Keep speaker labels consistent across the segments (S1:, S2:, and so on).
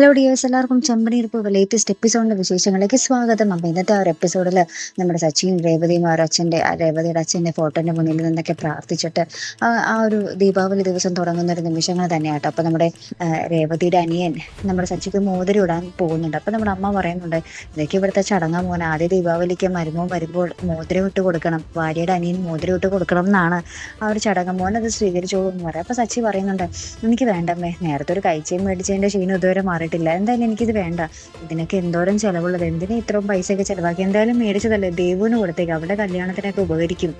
S1: Hello dears എല്ലാവർക്കും ചെമ്പനീർപ്പ് latest എപ്പിസോഡിന്റെ വിശേഷങ്ങളിലേക്ക് സ്വാഗതം. അപ്പം ഇന്നത്തെ ആ ഒരു എപ്പിസോഡിൽ നമ്മുടെ സച്ചിൻ രേവതിയും ആ അച്ഛന്റെ രേവതിയുടെ അച്ഛന്റെ ഫോട്ടോന്റെ മുന്നിൽ നിന്നൊക്കെ പ്രാർത്ഥിച്ചിട്ട് ആ ഒരു ദീപാവലി ദിവസം തുടങ്ങുന്ന ഒരു നിമിഷങ്ങൾ തന്നെയാട്ടോ. അപ്പം നമ്മുടെ രേവതിയുടെ അനിയൻ നമ്മുടെ സച്ചിക്ക് മോതിരം ഇടാൻ പോകുന്നുണ്ട്. അപ്പം നമ്മുടെ അമ്മ പറയുന്നുണ്ട് ഇതൊക്കെ ഇവിടുത്തെ ചടങ്ങാ മോൻ ആദ്യ ദീപാവലിക്ക് മരുമോ വരുമ്പോൾ മോതിരം ഇട്ട് കൊടുക്കണം. ഭാര്യയുടെ അനിയൻ മോതിരം ഇട്ട് കൊടുക്കണം എന്നാണ് ആ ഒരു ചടങ്ങ്. മോൻ അത് സ്വീകരിച്ചോളൂ എന്ന് പറയാം. അപ്പം സച്ചി പറയുന്നുണ്ട് എനിക്ക് വേണ്ടമ്മേ. നേരത്തെ ഒരു കഴിച്ചയും മേടിച്ചതിന്റെ ക്ഷീണം ഇതുവരെ മാറിയിട്ടില്ല എന്തായാലും എനിക്കിത് വേണ്ട. ഇതിനൊക്കെ എന്തോരം ചിലവുള്ളത്? എന്തിനാ ഇത്രയും പൈസയൊക്കെ ചിലവാക്കി? എന്തായാലും മേടിച്ചതല്ലേ? ദേവുവിന് കൊടുത്തേക്ക്. അവിടെ കല്യാണത്തിനൊക്കെ ഉപകരിക്കും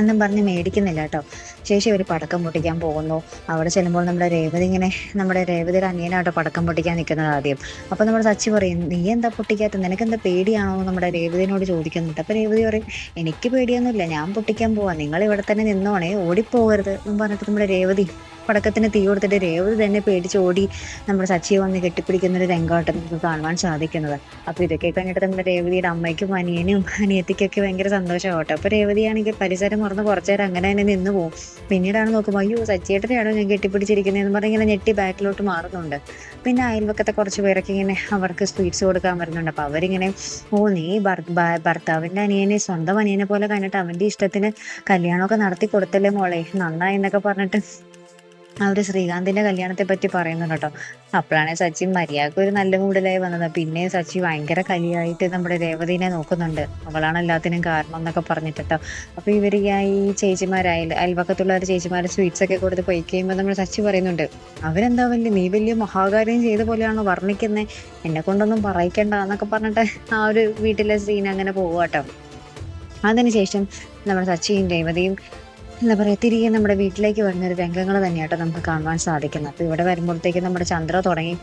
S1: എന്നും പറഞ്ഞ് മേടിക്കുന്നില്ല കേട്ടോ. ശേഷി അവർ പടക്കം പൊട്ടിക്കാൻ പോകുന്നു. അവിടെ ചെല്ലുമ്പോൾ നമ്മുടെ രേവതി ഇങ്ങനെ നമ്മുടെ രേവതിയുടെ അനിയനാട്ടോ പടക്കം പൊട്ടിക്കാൻ നിൽക്കുന്നത് ആദ്യം. അപ്പോൾ നമ്മുടെ സച്ചി പറയും നീ എന്താ പൊട്ടിക്കാത്ത നിനക്ക് എന്താ പേടിയാണോ? നമ്മുടെ രേവതിനോട് ചോദിക്കുന്നുണ്ട്. അപ്പോൾ രേവതി പറയും എനിക്ക് പേടിയൊന്നുമില്ല. ഞാൻ പൊട്ടിക്കാൻ പോവാം. നിങ്ങൾ ഇവിടെ തന്നെ നിന്നോണേ. ഓടിപ്പോകരുത് എന്ന് പറഞ്ഞിട്ട് നമ്മുടെ രേവതി പടക്കത്തിന് തീ കൊടുത്തിട്ട് രേവതി തന്നെ പേടിച്ചോടി നമ്മുടെ സച്ചിയെ വന്ന് കെട്ടിപ്പിടിക്കുന്ന ഒരു രംഗമായിട്ട് നമുക്ക് കാണുവാൻ സാധിക്കുന്നത്. അപ്പോൾ ഇതൊക്കെ കണ്ടിട്ട് നമ്മുടെ രേവതിയുടെ അമ്മയ്ക്കും അനിയനും അനിയത്തിക്കൊക്കെ ഭയങ്കര സന്തോഷമാവട്ടെ. അപ്പോൾ രേവതിയാണെങ്കിൽ പരിസരം മറന്ന് കുറച്ചു നേരം അങ്ങനെ തന്നെ നിന്ന് പോകും പിന്നീടാണ് നോക്കുമ്പോൾ അയ്യോ സച്ചിയേട്ടനെയാണോ ഞാൻ കെട്ടിപ്പിടിച്ചിരിക്കുന്നതെന്ന് പറഞ്ഞ് ഇങ്ങനെ ഞെട്ടി ബാക്കിലോട്ട് മാറുന്നുണ്ട്. പിന്നെ അയൽവക്കത്തെ കുറച്ച് പേരൊക്കെ ഇങ്ങനെ അവർക്ക് സ്വീറ്റ്സ് കൊടുക്കാൻ വരുന്നുണ്ട്. അപ്പോൾ അവരിങ്ങനെ ഓ നീ ഭർത്താവിന്റെ അനിയനെ സ്വന്തം അനിയനെ പോലെ കണ്ടിട്ട് അവന്റെ ഇഷ്ടത്തിന് കല്യാണമൊക്കെ നടത്തി കൊടുത്തല്ലേ മോളെ? നന്നായി എന്നൊക്കെ പറഞ്ഞിട്ട് ഒരു ശ്രീകാന്തിന്റെ കല്യാണത്തെ പറ്റി പറയുന്നുണ്ട് കേട്ടോ. അപ്പോഴാണ് സച്ചി മര്യാദയ്ക്ക് ഒരു നല്ല മൂടലായി വന്നത്. പിന്നെ സച്ചി ഭയങ്കര കലിയായിട്ട് നമ്മുടെ രേവതിനെ നോക്കുന്നുണ്ട്. അവളാണ് എല്ലാത്തിനും കാരണം എന്നൊക്കെ പറഞ്ഞിട്ട് അപ്പൊ ഇവർ ഈ ചേച്ചിമാരായ അയൽവക്കത്തുള്ള ഒരു ചേച്ചിമാര് സ്വീറ്റ്സ് ഒക്കെ കൊടുത്ത് പോയി കഴിയുമ്പോൾ നമ്മൾ സച്ചി പറയുന്നുണ്ട് അവരെന്താ വലിയ നീ വലിയ മഹാകാര്യം ചെയ്ത പോലെയാണ് വർണിക്കുന്നത് എന്നെ കൊണ്ടൊന്നും പറയിക്കണ്ട എന്നൊക്കെ പറഞ്ഞിട്ട് ആ ഒരു വീട്ടിലെ സീൻ അങ്ങനെ പോവാട്ടോ അതിനുശേഷം നമ്മുടെ സച്ചിയും രേവതിയും എന്താ പറയുക തിരികെ നമ്മുടെ വീട്ടിലേക്ക് വരുന്ന ഒരു രംഗങ്ങൾ തന്നെയാട്ടോ നമുക്ക് കാണുവാൻ സാധിക്കുന്നത്. അപ്പോൾ ഇവിടെ വരുമ്പോഴത്തേക്ക് നമ്മുടെ ചന്ദ്ര തുടങ്ങി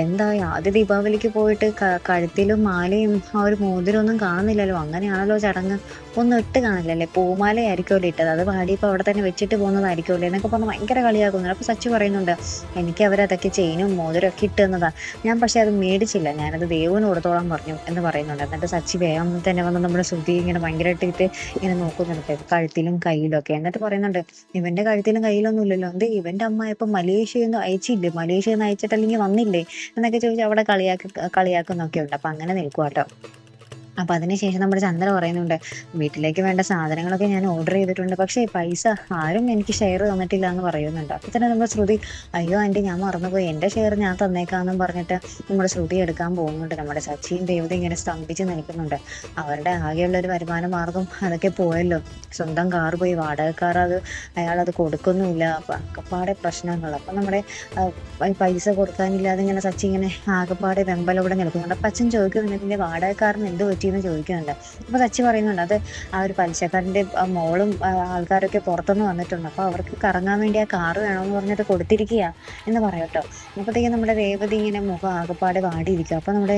S1: എന്തായാലും ആദ്യ ദീപാവലിക്ക് പോയിട്ട് കഴുത്തിലും മാലയും ആ ഒരു മോതിരമൊന്നും കാണുന്നില്ലല്ലോ. അങ്ങനെയാണല്ലോ ചടങ്ങ്. ഒന്നും ഇട്ട് കാണില്ലല്ലേ പൂമാലയായിരിക്കുമല്ലോ ഇട്ടത്. അത് പാടിയപ്പോൾ അവിടെ തന്നെ വെച്ചിട്ട് പോകുന്നതായിരിക്കുമല്ലോ എന്നൊക്കെ പറഞ്ഞ് ഭയങ്കര കളിയാക്കുന്നുണ്ട്. അപ്പോൾ സച്ചി പറയുന്നുണ്ട് എനിക്ക് അവരതൊക്കെ ചെയിനും മോതിരം ഒക്കെ ഇട്ട് ഞാൻ പക്ഷേ അത് മേടിച്ചില്ല. ഞാനത് ദേവന് കൊടുത്തോളാൻ പറഞ്ഞു എന്ന് പറയുന്നുണ്ട്. എന്നിട്ട് സച്ചി വേഗം തന്നെ വന്ന് നമ്മുടെ ശ്രുതി ഇങ്ങനെ ഭയങ്കരമായിട്ട് ഇങ്ങനെ നോക്കുന്നുണ്ട്. കഴുത്തിലും കയ്യിലും എന്നിട്ട് പറയുന്നുണ്ട്. ഇവന്റെ കഴുത്തിലും കയ്യിലൊന്നും ഇല്ലല്ലോ എന്ത് ഇവന്റെ അമ്മ ഇപ്പൊ മലേഷ്യയിൽ നിന്ന് അയച്ചില്ലേ? മലേഷ്യയിൽ നിന്ന് അയച്ചിട്ടല്ലെങ്കിൽ വന്നില്ലേ? എന്നൊക്കെ ചോദിച്ചാൽ അവിടെ കളിയാക്കി കളിയാക്കുന്നൊക്കെ ഉണ്ട് അപ്പൊ അങ്ങനെ നിൽക്കുവാട്ടോ. അപ്പൊ അതിനുശേഷം നമ്മുടെ ചന്ദ്ര പറയുന്നുണ്ട് വീട്ടിലേക്ക് വേണ്ട സാധനങ്ങളൊക്കെ ഞാൻ ഓർഡർ ചെയ്തിട്ടുണ്ട്. പക്ഷേ പൈസ ആരും എനിക്ക് ഷെയർ തന്നിട്ടില്ല എന്ന് പറയുന്നുണ്ട്. അപ്പൊ തന്നെ നമ്മുടെ ശ്രുതി അയ്യോ ആന്റി ഞാൻ മറന്നുപോയി. എന്റെ ഷെയർ ഞാൻ തന്നേക്കാന്നും പറഞ്ഞിട്ട് നമ്മുടെ ശ്രുതി എടുക്കാൻ പോകുന്നുണ്ട്. നമ്മുടെ സച്ചിയും ദേവത ഇങ്ങനെ സ്തംഭിച്ച് നിൽക്കുന്നുണ്ട്. അവരുടെ ആകെയുള്ള ഒരു വരുമാന മാർഗം അതൊക്കെ പോയല്ലോ. സ്വന്തം കാർ പോയി വാടകക്കാർ കാർ അത് അയാൾ അത് കൊടുക്കുന്നുമില്ല. ആകെപ്പാടെ പ്രശ്നങ്ങൾ. അപ്പൊ നമ്മുടെ പൈസ കൊടുക്കാനില്ലാതെ ഇങ്ങനെ സച്ചി ഇങ്ങനെ ആകെപ്പാടെ വെമ്പലോടെ നിൽക്കുന്നുണ്ട്. അപ്പൊ അച്ഛൻ ചോദിക്കുന്നുണ്ട് ഇതിന്റെ വാടകക്കാരൻ എന്ത് പറ്റിയെന്ന് ചോദിക്കുന്നുണ്ട്. അപ്പൊ സച്ചി പറയുന്നുണ്ട് അത് ആ ഒരു പലിശക്കാരന്റെ മോളും ആൾക്കാരൊക്കെ പുറത്തുനിന്ന് വന്നിട്ടുണ്ട്. അപ്പൊ അവർക്ക് കറങ്ങാൻ വേണ്ടി ആ കാറ് വേണമെന്ന് പറഞ്ഞിട്ട് കൊടുത്തിരിക്കുക എന്ന് പറയട്ടോ അപ്പോഴത്തേക്കും നമ്മുടെ രേവതി ഇങ്ങനെ മുഖം ആകെപ്പാടെ വാടിയിരിക്കും. അപ്പൊ നമ്മുടെ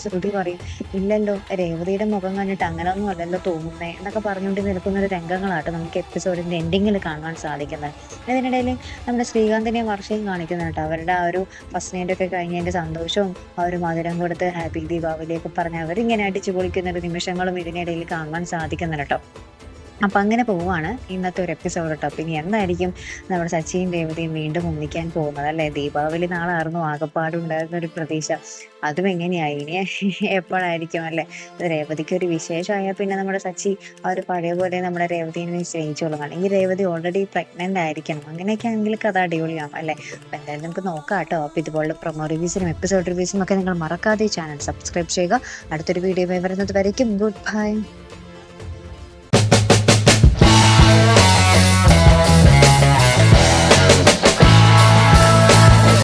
S1: ശ്രുതി പറയും ഇല്ലല്ലോ രേവതിയുടെ മുഖം കണ്ടിട്ട് അങ്ങനെ ഒന്നും അല്ലല്ലോ തോന്നുന്നേ എന്നൊക്കെ പറഞ്ഞുകൊണ്ട് നിൽക്കുന്ന ഒരു രംഗങ്ങളാട്ടോ നമുക്ക് എപ്പിസോഡിന്റെ എൻഡിങ്ങിൽ കാണാൻ സാധിക്കുന്നത്. അതിനിടയിൽ നമ്മുടെ ശ്രീകാന്തിനെയും വർഷയും കാണിക്കുന്നുണ്ട് കേട്ടോ. അവരുടെ ആ ഒരു ഫസ്റ്റ് നൈറ്റ് ഒക്കെ സന്തോഷവും ആ ഒരു മധുരം കൊടുത്ത് ഹാപ്പി ദീപാവലിയൊക്കെ പറഞ്ഞ് അവരിങ്ങനെ അടിച്ചു പൊളിക്കുന്ന ഒരു നിമിഷങ്ങളും ഇതിനിടയിൽ കാണാൻ സാധിക്കുന്നുണ്ട് കേട്ടോ. അപ്പൊ അങ്ങനെ പോവാണ് ഇന്നത്തെ ഒരു എപ്പിസോഡ് കേട്ടോ പിന്നെ എന്തായിരിക്കും നമ്മുടെ സച്ചിയും രേവതിയും വീണ്ടും ഒന്നിക്കാൻ പോകുന്നത് അല്ലേ? ദീപാവലി നാളായിരുന്നു ആകപ്പാടുണ്ടായിരുന്ന ഒരു പ്രതീക്ഷ. അതും എങ്ങനെയായി? ഇനി എപ്പോഴായിരിക്കും അല്ലേ? രേവതിക്ക് ഒരു വിശേഷമായാൽ പിന്നെ നമ്മുടെ സച്ചി ഒരു പഴയ പോലെ നമ്മുടെ രേവതിനെ സ്നേഹിച്ചോളും. അല്ലെങ്കിൽ രേവതി ഓൾറെഡി പ്രഗ്നന്റ് ആയിരിക്കണം. അങ്ങനെയൊക്കെ ആണെങ്കിൽ കഥ അടിപൊളിയാവും അല്ലേ? അപ്പം എന്തായാലും നമുക്ക് നോക്കാം കേട്ടോ അപ്പോൾ ഇതുപോലുള്ള പ്രൊമോ റിവ്യൂസിനും എപ്പിസോഡ് റിവ്യൂസിനും ഒക്കെ നിങ്ങൾ മറക്കാതെ ചാനൽ സബ്സ്ക്രൈബ് ചെയ്യുക. അടുത്തൊരു വീഡിയോ വരുന്നത് വരയ്ക്കും. Good bye